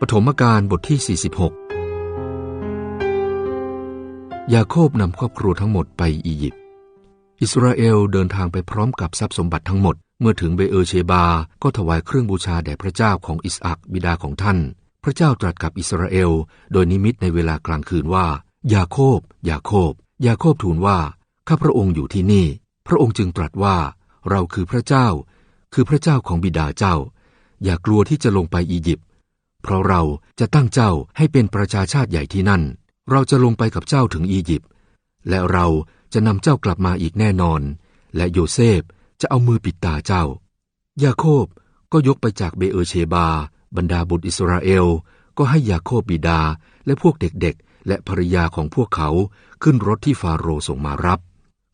ปฐมกาลบทที่ 46 ยาโคบนำครอบครัวทั้งหมดไปอียิปต์ อิสราเอลเดินทางไปพร้อมกับทรัพย์สมบัติทั้งหมด เมื่อถึงเบเอเชบา ก็ถวายเครื่องบูชาแด่พระเจ้าของอิสอักบิดาของท่าน พระเจ้าตรัสกับอิสราเอล โดยนิมิตในเวลากลางคืนว่า ยาโคบ ยาโคบ ยาโคบทูลว่า ข้าพระองค์อยู่ที่นี่ พระองค์จึงตรัสว่า เราคือพระเจ้า คือพระเจ้าของบิดาเจ้า อย่ากลัวที่จะลงไปอียิปต์เพราะเราจะตั้งเจ้าให้เป็นประชาชาติใหญ่ที่นั่น เราจะลงไปกับเจ้าถึงอียิปต์และเราจะนำเจ้ากลับมาอีกแน่นอน และโยเซฟจะเอามือปิดตาเจ้า ยาโคบก็ยกไปจากเบเออเชบา บรรดาบุตรอิสราเอล ก็ให้ยาโคบบิดาและพวกเด็กๆ และภรรยาของพวกเขาขึ้นรถที่ฟาโรส่งมารับ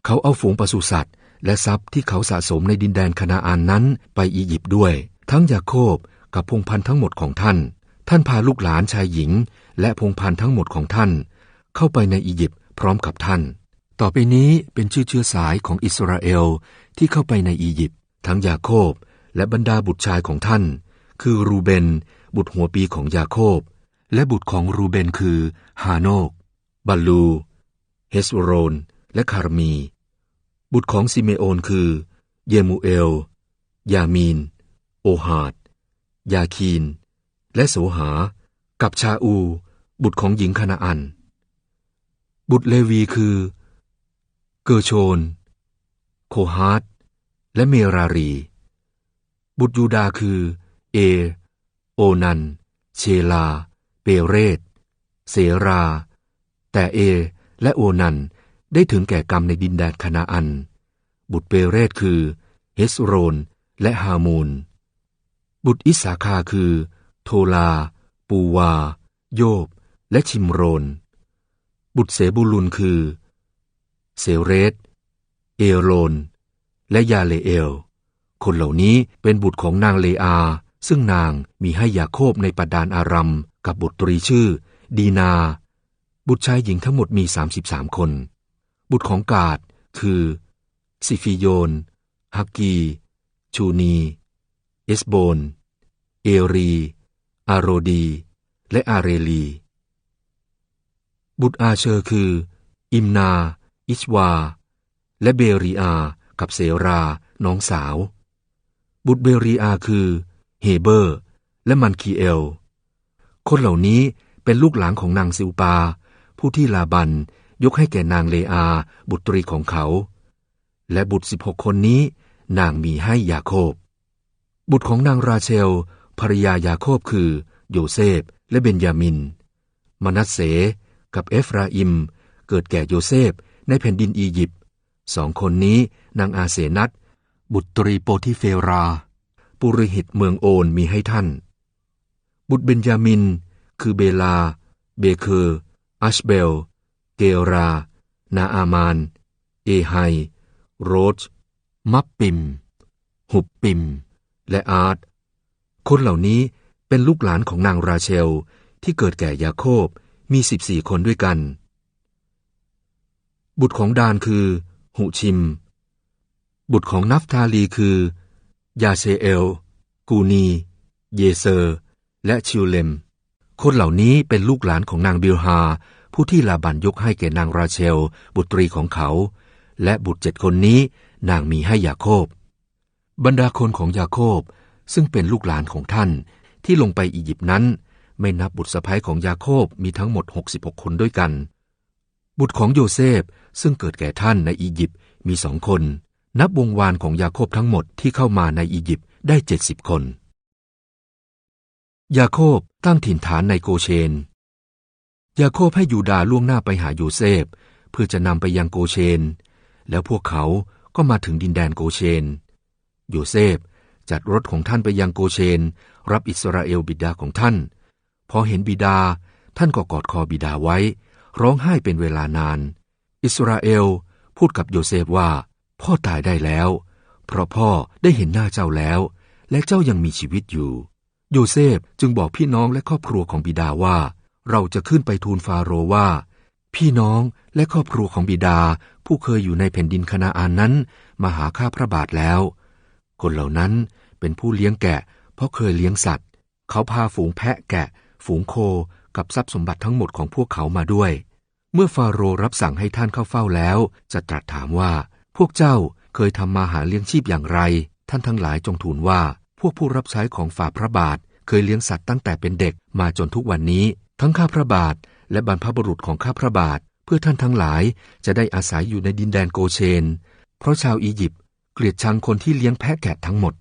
เขาเอาฝูงปศุสัตว์ และทรัพย์ที่เขาสะสมในดินแดนคณาอานนั้นไปอียิปต์ด้วย ทั้งยาโคบกับพงพันธ์ทั้งหมดของท่าน ท่านพาลูกหลานชายหญิง และพงพันธ์ทั้งหมดของท่าน เข้าไปในอียิปต์พร้อมกับท่าน ต่อไปนี้เป็นชื่อเชื้อสายของอิสราเอลที่เข้าไปในอียิปต์ทั้งยาโคบและบรรดาบุตรชายของท่าน คือรูเบน บุตรหัวปีของยาโคบ และบุตรของรูเบนคือฮาโนกบัลลูเฮสโรน และคารมี บุตรของซิเมโอนคือ เยมูเอล ยามีน โอฮาด ยาคีน และโสหา กับชาอู บุตรของหญิงคณาอัน บุตรเลวีคือ เกอร์โชน โคฮาตและเมรารี บุตรยูดาคือ เอ โอนัน เชลา เปเรต เสรา แต่เอและโอนันได้ถึงแก่กรรมในดินแดนคณาอัน บุตรเปเรตคือ เฮสโรน และฮามูน บุตรอิสาคาคือ โทลา ปูวา โยบ และชิมโรน บุตรเสบูลุนคือ เซเรส เอโรน และยาเลเอล คนเหล่านี้เป็นบุตรของนางเลอา ซึ่งนางมีให้ยาโคบในปัดดานอารัมกับบุตรีชื่อ ดีนา บุตรชายหญิงทั้งหมดมี 33 คน บุตรของกาดคือซิฟิโยนฮักกี ชูนี เอสโบน เอรี อาโรดี และอาเรลี บุตรอาเชอร์คือ อิมนา อิชวา และเบรีอา กับเสรา น้องสาว บุตรเบรีอาคือ เฮเบอร์ และมันคีเอล คนเหล่านี้เป็นลูกหลานของนางซิลปา ผู้ที่ลาบันยกให้แก่นางเลอา บุตรีของเขา และบุตรสิบหกคนนี้ นางมีให้ยาโคบ บุตรของนางราเชลภรรยายาโคบคือ โยเซฟ และเบนยามิน มนัสเส กับเอฟราอิม เกิดแก่โยเซฟในแผ่นดินอียิปต์สองคนนี้นางอาเสนัตบุตรีโปทิเฟรา ปุริหิตเมืองโอนมีให้ท่าน บุตรเบนยามิน คือเบลา เบเคอร์อัชเบล เกรา นาอามาน เอไฮ โรช มัปปิม หุบปิม และอาร์ตคนเหล่านี้เป็นลูกหลานของนางราเชลที่เกิดแก่ยาโคบมีสิบสี่คนด้วยกัน บุตรของดานคือ หุชิม บุตรของนัฟทาลีคือ ยาเซเอล กูนี เยเซอร์ และชิวเลม คนเหล่านี้เป็นลูกหลานของนางบิลฮา ผู้ที่ลาบันยกให้แก่นางราเชล บุตรีของเขา และบุตรเจ็ดคนนี้นางมีให้ยาโคบ บรรดาคนของยาโคบซึ่งเป็นลูกหลานของท่านที่ลงไปอียิปต์นั้น ไม่นับบุตรสะใภ้ของยาโคบมีทั้งหมด 66 คนด้วยกัน บุตรของโยเซฟซึ่งเกิดแก่ท่านในอียิปต์มีสองคน นับวงวานของยาโคบทั้งหมดที่เข้ามาในอียิปต์ได้เจ็ดสิบคน ยาโคบตั้งถิ่นฐานในโกเชน ยาโคบให้ยูดาล่วงหน้าไปหาโยเซฟ เพื่อจะนำไปยังโกเชน แล้วพวกเขาก็มาถึงดินแดนโกเชน โยเซฟจัดรถของท่านไปยังโกเชน รับอิสราเอลบิดาของท่าน พอเห็นบิดา ท่านก็กอดคอบิดาไว้ ร้องไห้เป็นเวลานาน อิสราเอลพูดกับโยเซฟว่า พ่อตายได้แล้ว เพราะพ่อได้เห็นหน้าเจ้าแล้ว และเจ้ายังมีชีวิตอยู่ โยเซฟจึงบอกพี่น้องและครอบครัวของบิดาว่า เราจะขึ้นไปทูลฟาโรว่า พี่น้องและครอบครัวของบิดาผู้เคยอยู่ในแผ่นดินคณาอานนั้น มาหาข้าพระบาทแล้ว คนเหล่านั้นเป็นผู้เลี้ยงแกะ เพราะเคยเลี้ยงสัตว์ เขาพาฝูงแพะแกะ ฝูงโคกับทรัพย์สมบัติทั้งหมดของพวกเขามาด้วย เมื่อฟาโรห์รับสั่งให้ท่านเข้าเฝ้าแล้ว จะตรัสถามว่า พวกเจ้าเคยทำมาหาเลี้ยงชีพอย่างไร ท่านทั้งหลายจงทูลว่า พวกผู้รับใช้ของฝ่าพระบาท เคยเลี้ยงสัตว์ตั้งแต่เป็นเด็กมาจนทุกวันนี้ ทั้งข้าพระบาท และบรรพบุรุษของข้าพระบาท เพื่อท่านทั้งหลายจะได้อาศัยอยู่ในดินแดนโกเชน เพราะชาวอียิปต์ เกลียดชังคนที่เลี้ยงแพะแกะทั้งหมด